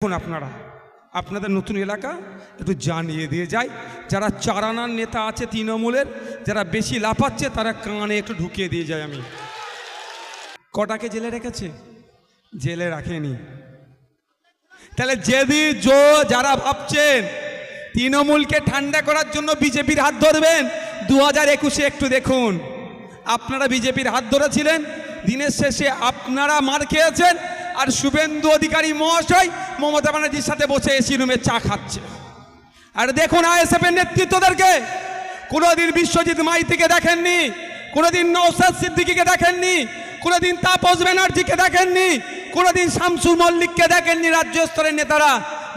এখন আপনারা, আপনাদের নতুন এলাকা, একটু জানিয়ে দিয়ে যায় যারা চারানার নেতা আছে তৃণমূলের, যারা বেশি লাফাচ্ছে, তারা কানে একটু ঢুকিয়ে দিয়ে যায় আমি। কটাকে জেলে রেখেছে? জেলে রাখেনি। তাহলে যেদি জো, যারা ভাবছেন তৃণমূলকে ঠান্ডা করার জন্য বিজেপির হাত ধরবেন দু হাজার একুশে একটু দেখুন। আপনারা বিজেপির হাত ধরেছিলেন, দিনের শেষে আপনারা মার খেয়েছেন আর শুভেন্দু অধিকারী মহাশয় মমতা ব্যানার্জির সাথে বসে এসি রুমে চা খাচ্ছে। আর দেখুন আইএসএফের নেতৃত্বদেরকে, কোনোদিন বিশ্বজিৎ মাইতিকে দেখেননি, কোনোদিন নৌসাদ সিদ্দিকিকে দেখেননি, কোনোদিন তাপস ব্যানার্জিকে দেখেননি, কোনোদিন শামসুল মল্লিককে দেখেননি রাজ্য স্তরের নেতারা।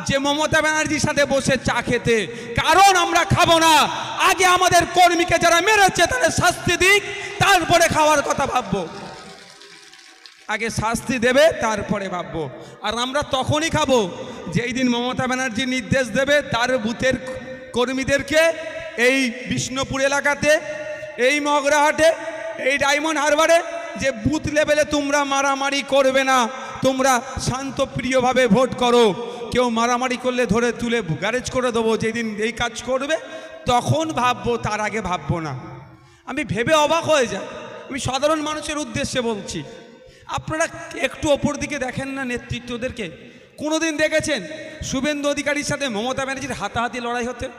যে মমতা ব্যানার্জির সাথে বসে চা খেতে, কারণ আমরা খাব না। আগে আমাদের কর্মীকে যারা মেরেছে তাদের শাস্তি দিক, তারপরে খাওয়ার কথা ভাববো। আগে শাস্তি দেবে, তারপরে ভাববো। আর আমরা তখনই খাব যেই দিন মমতা ব্যানার্জি নির্দেশ দেবে তার বুথের কর্মীদেরকে এই বিষ্ণুপুর এলাকাতে, এই মগরাহাটে, এই ডায়মন্ড হারবারে যে বুথ লেভেলে তোমরা মারামারি করবে না, তোমরা শান্তপ্রিয়ভাবে ভোট করো। কেউ মারামারি করলে ধরে তুলে গ্যারেজ করে দেবো যেদিন এই কাজ করবে, তখন ভাববো, তার আগে ভাববো না। আমি ভেবে অবাক হয়ে যাই। আমি সাধারণ মানুষের উদ্দেশ্যে বলছি আপনারা একটু ওপর দিকে দেখেন না নেতৃত্বদেরকে? কোনোদিন দেখেছেন? শুভেন্দু অধিকারীর সাথে মমতা ব্যানার্জির হাতাহাতি লড়াই হতে?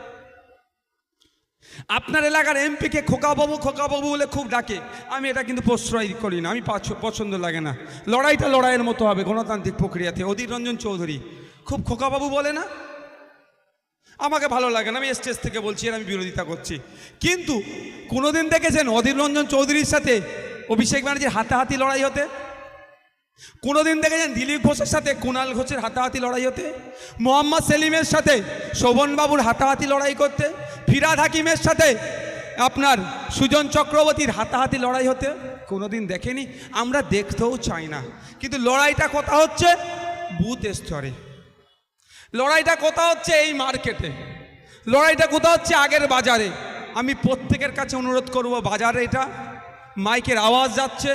আপনার এলাকার এমপিকে খোকাবাবু খোকাবাবু বলে খুব ডাকে। আমি এটা কিন্তু প্রশ্রয় করি না, আমি পাছ- পছন্দ লাগে না। লড়াইটা লড়াইয়ের মতো হবে গণতান্ত্রিক প্রক্রিয়াতে। অধীর রঞ্জন চৌধুরী, খুব খোকাবাবু বলে না? আমাকে ভালো লাগে না, আমি স্টেজ থেকে বলছি আর আমি বিরোধিতা করছি। কিন্তু কোনোদিন দেখেছেন অধীর রঞ্জন চৌধুরীর সাথে অভিষেক ব্যানার্জির হাতাহাতি লড়াই হতে? কোনোদিন দেখেছেন দিলীপ ঘোষের সাথে কুণাল ঘোষের হাতাহাতি লড়াই হতে? মোহাম্মদ সেলিমের সাথে, শোভনবাবুর হাতাহাতি লড়াই করতে? ফিরাদ হাকিমের সাথে, আপনার সুজন চক্রবর্তীর হাতাহাতি লড়াই হতে? কোনোদিন দেখেনি? আমরা দেখতেও চাই না। কিন্তু লড়াইটা কথা হচ্ছে বুথ স্তরে। লড়াইটা কথা হচ্ছে এই মার্কেটে। লড়াইটা কোথা হচ্ছে আগের বাজারে। আমি প্রত্যেকের কাছে অনুরোধ করব, বাজারে এটা মাইকের আওয়াজ যাচ্ছে।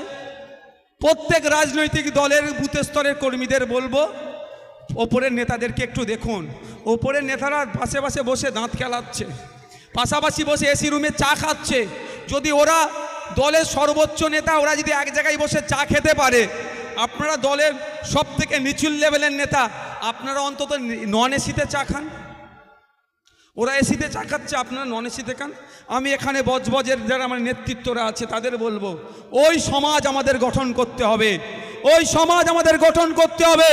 প্রত্যেক রাজনৈতিক দলের বুথ স্তরের কর্মীদের বলব, ওপরের নেতাদেরকে একটু দেখুন। ওপরের নেতারা পাশে পাশে বসে দাঁত খেলাচ্ছে। পাশাপাশি বসে এসি রুমে চা খাচ্ছে। যদি ওরা দলের সর্বোচ্চ নেতা, ওরা যদি এক জায়গায় বসে চা খেতে পারে, আপনারা দলের সব থেকে নিচুল লেভেলের নেতা, আপনারা অন্তত নন এসিতে চা খান। ওরা এসিতে চা খাচ্ছে, আপনারা নন এসিতে খান। আমি এখানে বজবজের যারা আমার নেতৃত্বরা আছে, তাদের বলব, ওই সমাজ আমাদের গঠন করতে হবে। ওই সমাজ আমাদের গঠন করতে হবে।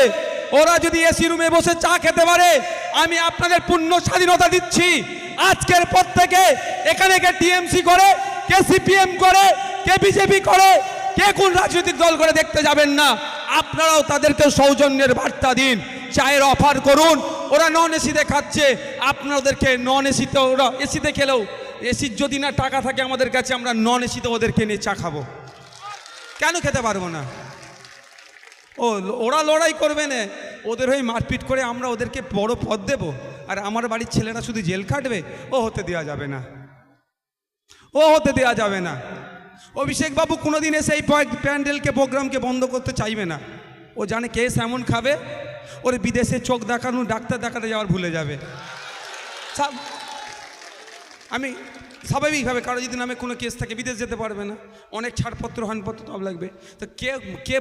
ওরা যদি এসি রুমে বসে চা খেতে পারে, আমি আপনাদের পূর্ণ স্বাধীনতা দিচ্ছি। আজকের পর থেকে এখানে কে টিএমসি করে, কে সিপিএম করে, কে বিজেপি করে, কে কোন রাজনৈতিক দল করে দেখতে যাবেন না। আপনারাও তাদেরকে সৌজন্যের বার্তা দিন। চায়ের অফার করুন ওরা নন এসিতে খাচ্ছে। আপনাদেরকে নন এসিতে ওরা এসিতে খেলেও। এসির যদি না টাকা থাকে আমাদের কাছে, আমরা নন এসিতে ওদেরকে নিয়ে চা খাব। কেন খেতে পারব না? ও, ওরা লড়াই করবে না। ওদের হয়ে মারপিট করে আমরা ওদেরকে বড় পদ দেব। আর আমার বাড়ির ছেলেরা শুধু জেল কাটবে ও হতে দেওয়া যাবে না। ও হতে দেওয়া যাবে না। অভিষেক বাবু কোনোদিন এসে এই পয়- প্যান্ডেলকে, প্রোগ্রামকে বন্ধ করতে চাইবে না। ও জানে কেস এমন খাবে ওর বিদেশে চোখ দেখানো, ডাক্তার দেখাতে যাওয়ার ভুলে যাবে। আমি স্বাভাবিকভাবে, কারও যদি নামে কোনো কেস থাকে, বিদেশ যেতে পারবে না। অনেক ছাড়পত্র, হানপত্র সব লাগবে। তো কে কে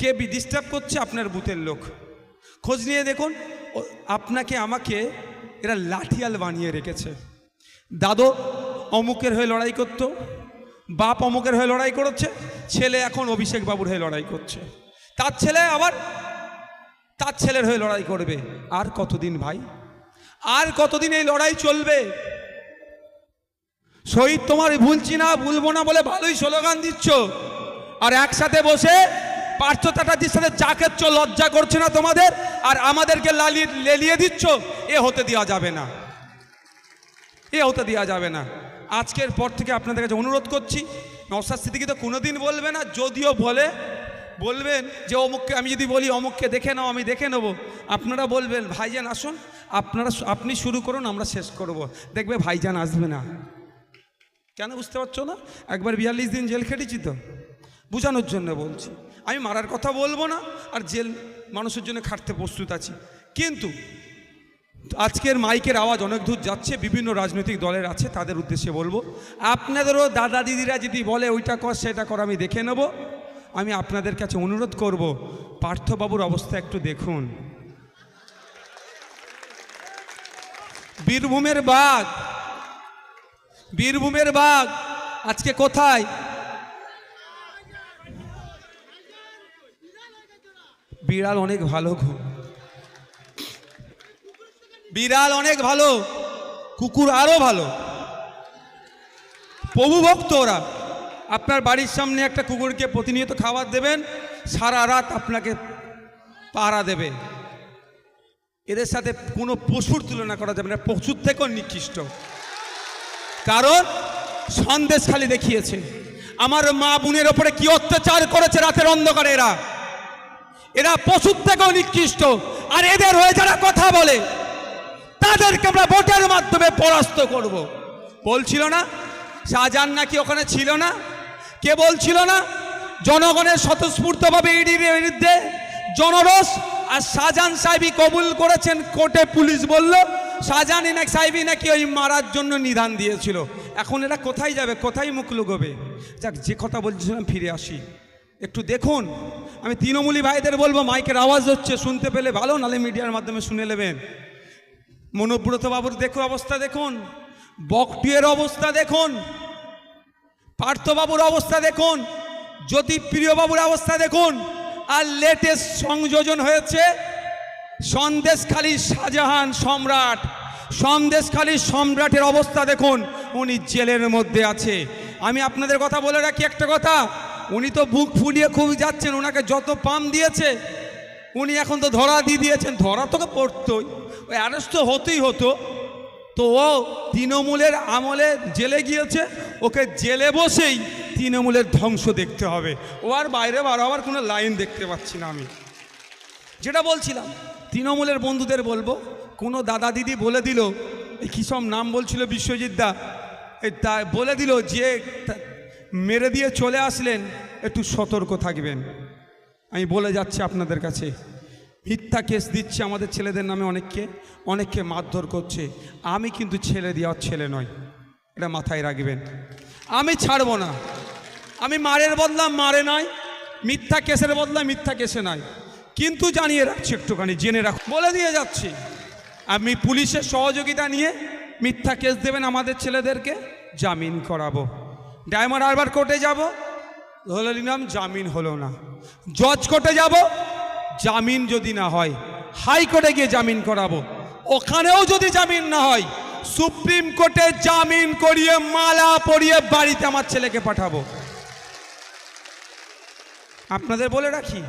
কে ডিস্টার্ব করছে? আপনার বুথের লোক। খোঁজ নিয়ে দেখুন আপনাকে, আমাকে, এরা লাঠিয়াল বানিয়ে রেখেছে। দাদু অমুকের হয়ে লড়াই করতো, বাপ অমুকের হয়ে লড়াই করছে, ছেলে এখন অভিষেক বাবুর হয়ে লড়াই করছে। তার ছেলে আবার তার ছেলের হয়ে লড়াই করবে। আর কতদিন ভাই? আর কতদিন এই লড়াই চলবে? শহীদ তোমার ভুলছি না ভুলবো না বলে ভালোই স্লোগান দিচ্ছ। আর একসাথে বসে পার্থ চ্যাটার্জির সাথে চা খেচ্ছ, লজ্জা করছে না তোমাদের? আর আমাদেরকে লালিয়ে, লেলিয়ে দিচ্ছ? এ হতে দেওয়া যাবে না। এ হতে দেওয়া যাবে না। আজকের পর থেকে আপনাদের কাছে অনুরোধ করছি নওসাদ সিদ্দিকি তো কোনোদিন বলবে না, যদিও বলে বলবেন যে অমুককে আমি যদি বলি, অমুককে দেখে নাও, আমি দেখে নেব। আপনারা বলবেন, ভাইজান, আসুন। আপনারা আপনি শুরু করুন, আমরা শেষ করব। দেখবে ভাইজান আসবে না। কেন বুঝতে পারছ না? একবার বিয়াল্লিশ দিন জেল খেটেছি তো। বোঝানোর জন্য বলছি। আমি মারার কথা বলব না, আর জেল মানুষের জন্য খাটতে প্রস্তুত আছি। কিন্তু আজকের মাইকের আওয়াজ অনেক দূর যাচ্ছে, বিভিন্ন রাজনৈতিক দলের আছে, তাদের উদ্দেশ্যে বলব। আপনাদেরও দাদা দিদিরা যদি বলে, ওইটা কর, সেটা কর, আমি দেখে নেব। আমি আপনাদের কাছে অনুরোধ করব, পার্থবাবুর অবস্থা একটু দেখুন। বীরভূমের বাঘ বীরভূমের বাঘ, আজকে কোথায়? বিড়াল অনেক ভালো বিড়াল অনেক ভালো, কুকুর আরও ভালো। প্রভু ভক্ত ওরা। আপনার বাড়ির সামনে একটা কুকুরকে প্রতিনিয়ত খাবার দেবেন, সারা রাত আপনাকে পাহারা দেবে। এদের সাথে কোনো পশুর তুলনা করা যাবে না, পশুর থেকেও নিকৃষ্ট। কারণ সন্দেশ খালি দেখিয়েছে, আমার মা বোনের ওপরে কি অত্যাচার করেছে রাতের অন্ধকারে এরা? এরা পশুর থেকেও নিকৃষ্ট। আর এদের হয়ে যারা কথা বলে, তাদেরকে আমরা ভোটের মাধ্যমে পরাস্ত করব। বলছিল না? শাহজাহান নাকি ওখানে ছিল না? কে বলছিল না, জনগণের স্বতঃস্ফূর্তভাবে ইডির বিরুদ্ধে জনরস আর শাহজাহান সাহেবই কবুল করেছেন, কোর্টে পুলিশ বলল, শাহজাহান নাকি সাহেবই নাকি ওই মারার জন্য নিধান দিয়েছিল। এখন এরা কোথায় যাবে, কোথায় মুখ লুকোবে? যাক, যে কথা বলছিলাম, ফিরে আসি। একটু দেখুন, আমি তৃণমূলী ভাইদের বলব, মাইকের আওয়াজ হচ্ছে, শুনতে পেলে ভালো, নালে মিডিয়ার মাধ্যমে শুনে নেবেন। মনোব্রত বাবুর দেখুন অবস্থা দেখুন, বকটুয়ের অবস্থা দেখুন পার্থবাবুর অবস্থা দেখুন যদি প্রিয়বাবুর অবস্থা দেখুন, আর লেটেস্ট সংযোজন হয়েছে সন্দেশখালী শাহজাহান সম্রাট। সন্দেশখালী সম্রাটের অবস্থা দেখুন, উনি জেলের মধ্যে আছে। আমি আপনাদের কথা বলে রাখি একটা কথা, উনি তো বুক ফুলিয়ে খুব যাচ্ছেন ওনাকে যত পাম দিয়েছে, উনি এখন তো ধরা দিয়ে দিয়েছেন, ধরা তোকে পড়তোই। ওই অ্যারেস্ট তো হতেই হতো। তো ও তৃণমূলের আমলে জেলে গিয়েছে, ওকে জেলে বসেই তৃণমূলের ধ্বংস দেখতে হবে। ও আর বাইরে বার হওয়ার কোনো লাইন দেখতে পাচ্ছি না আমি। যেটা বলছিলাম, তৃণমূলের বন্ধুদের বলব, কোনো দাদা দিদি বলে দিল, এই কী সব নাম বলছিল বিশ্বজিৎ দা তা বলে দিল যে মেরে দিয়ে চলে আসলেন, একটু সতর্ক থাকবেন। আমি বলে যাচ্ছি আপনাদের কাছে। মিথ্যা কেস দিচ্ছে আমাদের ছেলেদের নামে অনেককে অনেককে মারধর করছে। আমি কিন্তু ছেলে দেওয়ার ছেলে নয় এটা মাথায় রাখবেন। আমি ছাড়বো না। আমি মারের বদলা মারে নয় মিথ্যা কেসের বদলা মিথ্যা কেসে নয় কিন্তু জানিয়ে রাখছি একটুখানি, জেনে রাখ। বলে দিয়ে যাচ্ছি। আমি পুলিশের সহযোগিতা নিয়ে মিথ্যা কেস দেবেন আমাদের ছেলেদেরকে, জামিন করাবো। ডায়মন্ড হারবার কোর্টে যাব। ধরে নিলাম জামিন হলো না। জজ কোর্টে যাব। জামিন যদি না হয়, হাইকোর্টে গিয়ে জামিন করাবো। ওখানেও যদি জামিন না হয়, সুপ্রিম কোর্টে জামিন করিয়ে মালা পরিয়ে বাড়িতে আমার ছেলেকে পাঠাবো। আপনাদের বলে রাখি